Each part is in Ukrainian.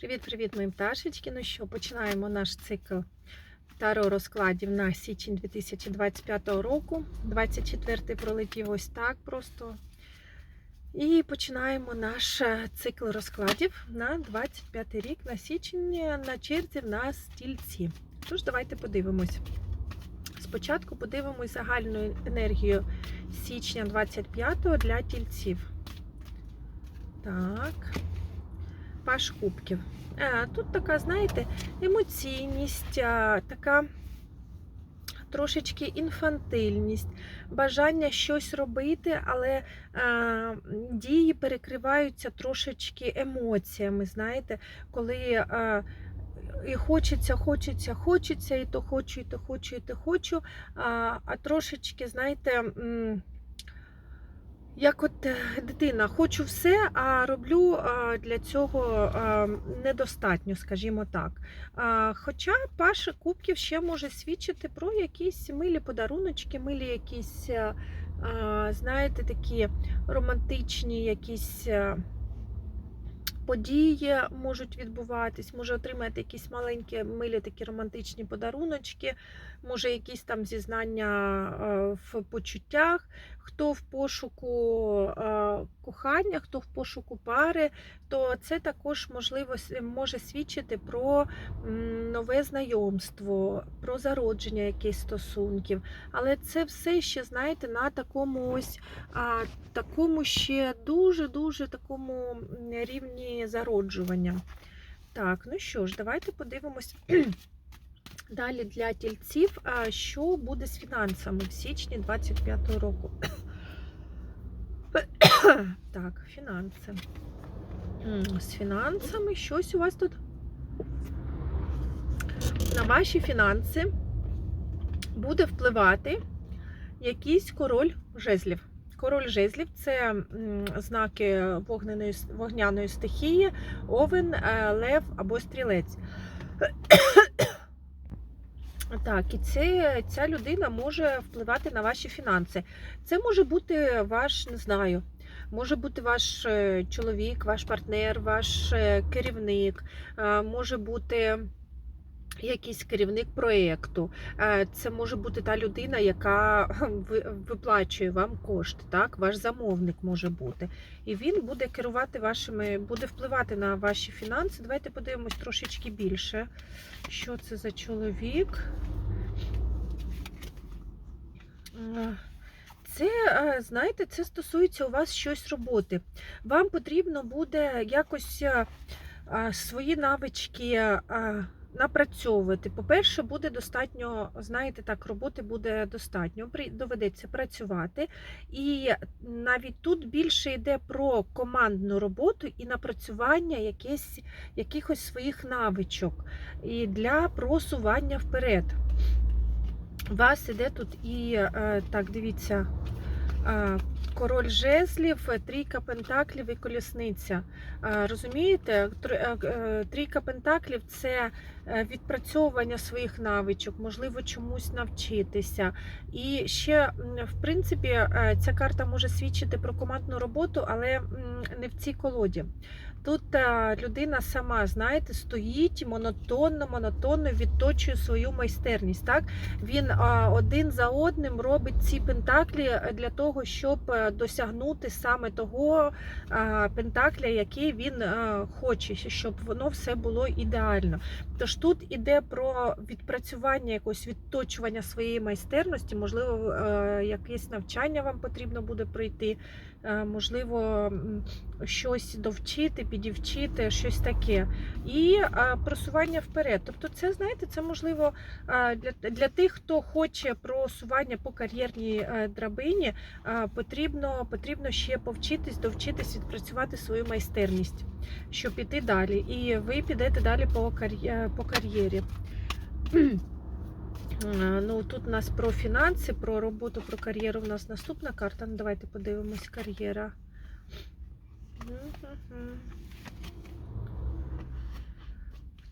Привіт-привіт, мої пташечки. Ну що, починаємо наш цикл таро розкладів на січень 2025 року. 24-й пролетів ось так просто. І починаємо наш е, цикл розкладів на 25 рік на січень. На черзі в нас стільці. Тож, давайте подивимось. Спочатку подивимось загальну енергію січня 25-го для тільців. Так. Паш кубків. Е, Тут така, знаєте, емоційність, а, така трошечки інфантильність, бажання щось робити, але е, дії перекриваються трошечки емоціями. Знаєте, коли е, і хочеться, хочеться, хочеться, і то хочу, і то хочу, і то хочу. А, а трошечки, знаєте, як от е, дитина, хочу все, а роблю для цього недостатньо, скажімо так. Хоча Паша Кубків ще може свідчити про якісь милі подаруночки, милі якісь, а, знаєте, такі романтичні якісь. Події можуть відбуватись, може отримати якісь маленькі милі такі романтичні подаруночки, може якісь там зізнання е, в почуттях, хто в пошуку е, кохання, хто в пошуку пари, то це також можливо може свідчити про нове знайомство, про зародження якихось стосунків. Але це все ще, знаєте, на такому ось такому ще дуже-дуже такому м, зароджування. Так, ну що ж, давайте подивимось. Далі для тільців, що буде з фінансами в січні 25-го року. Так, фінанси. З фінансами щось у вас тут на ваші фінанси буде впливати якийсь король жезлів. Король жезлів це знаки вогняної, вогняної стихії, овен, е, лев або стрілець. Так, і це, ця людина може впливати на ваші фінанси. Це може бути ваш, не знаю, може бути ваш е, чоловік, ваш партнер, ваш е, керівник, може бути якийсь керівник проєкту. Е, Це може бути та людина, яка виплачує вам кошти, так? Ваш замовник може бути. І він буде керувати вашими, буде впливати на ваші фінанси. Давайте подивимось трошечки більше. Що це за чоловік? Е, Це, е, знаєте, це стосується у вас щось роботи. Вам потрібно буде якось свої навички напрацьовувати. По-перше, буде достатньо, знаєте, так, роботи буде достатньо, доведеться працювати. І навіть тут більше йде про командну роботу і напрацювання якесь, якихось своїх навичок і для просування вперед. У вас іде тут і е, так, дивіться. Король жезлів, е, трійка пентаклів і колісниця. Е, Розумієте, е, трійка пентаклів це відпрацьовування своїх навичок, можливо, чомусь навчитися. І ще, в принципі, ця карта може свідчити про командну роботу, але не в цій колоді. Тут е, людина сама, знаєте, стоїть монотонно, монотонно відточує свою майстерність. Так? Він а, один за одним робить ці пентаклі е, для того, щоб е, досягнути саме того пентакля, який він е, хоче, щоб воно все було ідеально. Тож тут іде про відпрацювання якогось відточування своєї майстерності, можливо, е, якесь навчання вам потрібно буде пройти, е, можливо, щось довчити, підівчити, щось таке. І просування вперед. Тобто, це знаєте, це можливо для, для тих, хто хоче просування по кар'єрній е, драбині, потрібно, потрібно ще повчитись, довчитись відпрацювати свою майстерність, щоб піти далі. І ви підете далі по кар'єрі. Е, Ну, тут у нас про фінанси, про роботу, про кар'єру. У нас наступна карта. Ну, давайте подивимось кар'єра.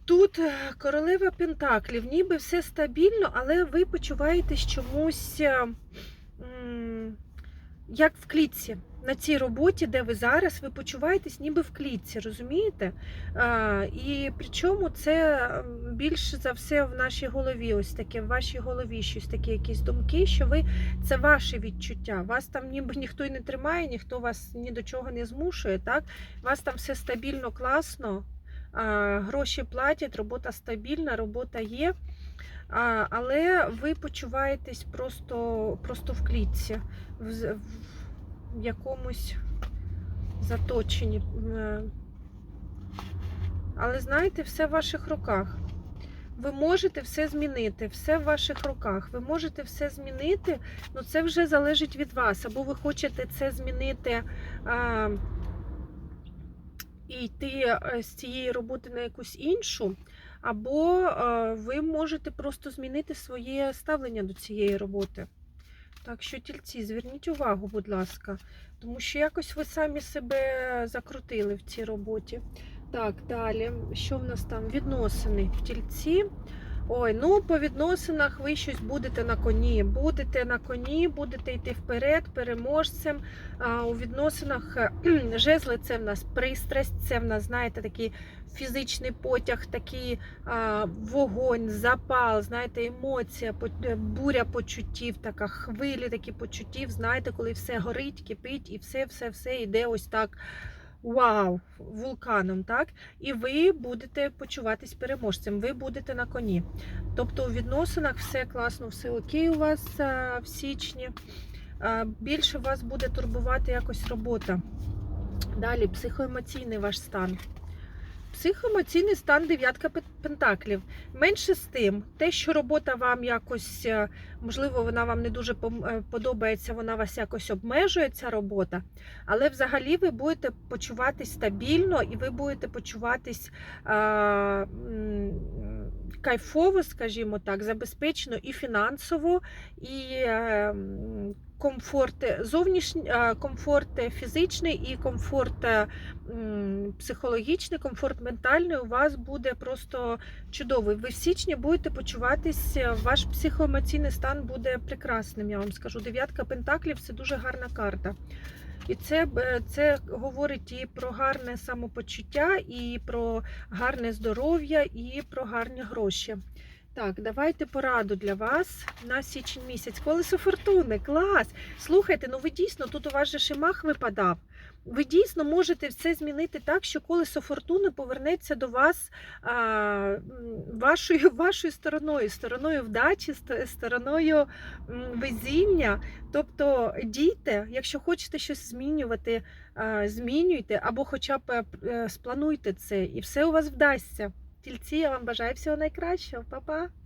Тут е, королева Пентаклів, ніби все стабільно, але ви почуваєтесь чомусь е, як в клітці. На цій роботі, де ви зараз, ви почуваєтесь ніби в клітці, розумієте? А, і причому це більше за все в нашій голові, ось таке, в вашій голові щось такі якісь думки, що ви це ваше відчуття. Вас там ніби ніхто й не тримає, ніхто вас ні до чого не змушує. Так? Вас там все стабільно, класно, а, гроші платять, робота стабільна, робота є. А, але ви почуваєтесь просто, просто в клітці, в, в якомусь заточенні. Е, Але знаєте, все в ваших руках. Ви можете все змінити, все в ваших руках. Ви можете все змінити, але це вже залежить від вас. Або ви хочете це змінити а, і йти е, з цієї роботи на якусь іншу, або е, ви можете просто змінити своє ставлення до цієї роботи. Так що, тільці, зверніть увагу, будь ласка, тому що якось ви самі себе закрутили в цій роботі. Так, далі. Що в нас там? Відносини в тільці. Ой, ну по відносинах ви щось будете на коні. Будете на коні, будете йти вперед, переможцем. А, у відносинах жезли це в нас пристрасть, це в нас, знаєте, такий фізичний потяг, такий а, вогонь, запал, знаєте, емоція, е, буря почуттів, така хвилі такі почуттів, знаєте, коли все горить, кипить і все, все, все йде ось так. Вау, вулканом, так? І ви будете почуватись переможцем, ви будете на коні. Тобто у відносинах все класно, все окей у вас а, в січні. А, Більше вас буде турбувати якось робота. Далі психоемоційний ваш стан. Психоемоційний стан дев'ятка пентаклів. Менше з тим, те, що робота вам якось, е, можливо, вона вам не дуже е, подобається, вона вас якось обмежує, ця робота. Але взагалі ви будете почуватись стабільно і ви будете почуватись а, кайфово, скажімо так, забезпечено і фінансово, і е, комфорт зовнішній, комфорт фізичний і комфорт психологічний, комфорт ментальний у вас буде просто чудовий. Ви в січні будете почуватись, е, ваш психоемоційний стан буде прекрасним, я вам скажу. Дев'ятка пентаклів це дуже гарна карта. І це, е, це говорить і про гарне самопочуття, і про гарне здоров'я, і про гарні гроші. Так, давайте пораду для вас на січень місяць. Колесо фортуни, клас! Слухайте, ну ви дійсно, тут у вас же шимах випадав. Ви дійсно можете все змінити так, що колесо фортуни повернеться до вас а, вашою, вашою стороною, стороною вдачі, стороною везіння. Тобто дійте, якщо хочете щось змінювати, а, змінюйте або хоча б е, сплануйте це, і все у вас вдасться. Тільці, я вам бажаю всього найкращого. Па-па!